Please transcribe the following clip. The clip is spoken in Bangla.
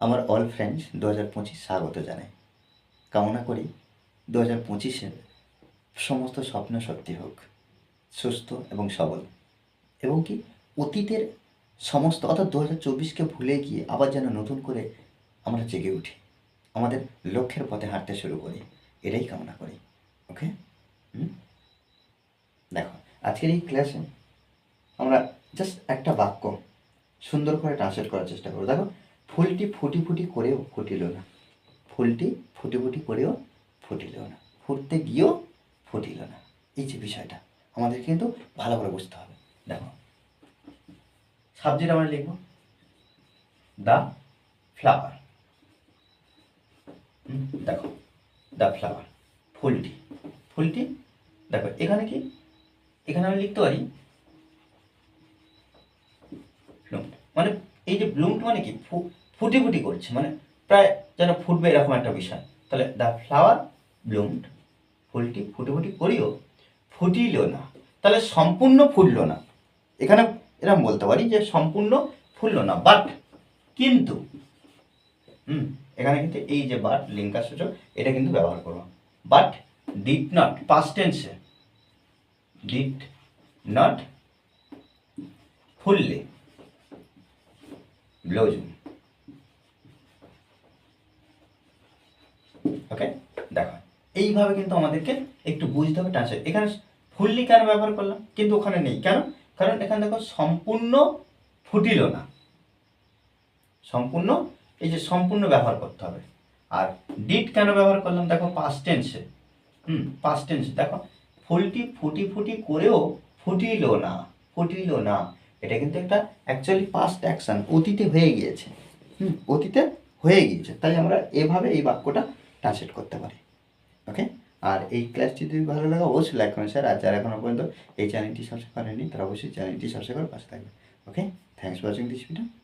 আমার অল ফ্রেন্ডস দু হাজার পঁচিশ স্বাগত জানাই। কামনা করি দু হাজার পঁচিশের সমস্ত স্বপ্ন সত্যি হোক, সুস্থ এবং সবল। এবং কি অতীতের সমস্ত অর্থাৎ দু হাজার চব্বিশকে ভুলে গিয়ে আবার যেন নতুন করে আমরা জেগে উঠি, আমাদের লক্ষ্যের পথে হাঁটতে শুরু করি, এটাই কামনা করি, ওকে? দেখো, আজকের এই ক্লাসে আমরা জাস্ট একটা বাক্য সুন্দর করে ট্রান্সলেট করার চেষ্টা করব। দেখো ফুলটি ফুটি ফুটি করেও ফুটিল না। ফুলটি ফুটি ফুটি করেও ফুটিল না। ফুটতে গিয়েও ফুটিল না। এই যে বিষয়টা, আমাদের কিন্তু ভালো করে বুঝতে হবে। দেখো সাবজেক্ট আমরা লিখব দ্য ফ্লাওয়ার দেখো দ্য ফ্লাওয়ার ফুলটি। ফুলটি, দেখো, এখানে কি? এখানে আমি লিখতে পারি মানে এই যে ব্লুমড মানে কি? ফুটি ফুটি করছে মানে প্রায় যেন ফুটবে এরকম একটা বিষয়। তাহলে দ্য ফ্লাওয়ার ব্লুমড ফুলটি ফুটি ফুটি করিও, ফুটিল না। তাহলে সম্পূর্ণ ফুটলো না। এখানে এরকম বলতে পারি যে সম্পূর্ণ ফুললো না বাট কিন্তু, হুম, এখানে কিন্তু এই যে বাট লিঙ্কার সূচক এটা কিন্তু ব্যবহার করব বাট ডিড নট পাস্ট টেন্সে did not fully. Blossom okay দেখো, এইভাবে কিন্তু আমাদেরকে একটু বুঝতে হবে ট্রান্সলেট এখানে ফুললি কেন ব্যবহার করলাম? কিন্তু ওখানে নেই। কেন? কারণ এখানে দেখো সম্পূর্ণ ফুটিল না। সম্পূর্ণ, এই যে সম্পূর্ণ ব্যবহার করতে হবে। আর ডিড কেন ব্যবহার করলাম? দেখো পাস্ট টেন্সে হুম পাস্ট টেন্স দেখো, ফুলটি ফুটি ফুটি করেও ফুটিল না ফুটিল না। এটা কিন্তু একটা অ্যাকচুয়ালি পাস্ট অ্যাকশান অতীতে হয়ে গিয়েছে। হুম, অতীতে হয়ে গিয়েছে। তাই আমরা এভাবে এই বাক্যটা ট্রান্সলেট করতে পারি। ওকে আর এই ক্লাসটি যদি ভালো লাগে, অবশ্যই লাইক করেন স্যার আর যারা এখনও পর্যন্ত এই চ্যানেলটি সাবস্ক্রাইব করেনি তারা অবশ্যই চ্যানেলটি সাবস্ক্রাইব করে পাশে থাকবে okay thanks for watching this video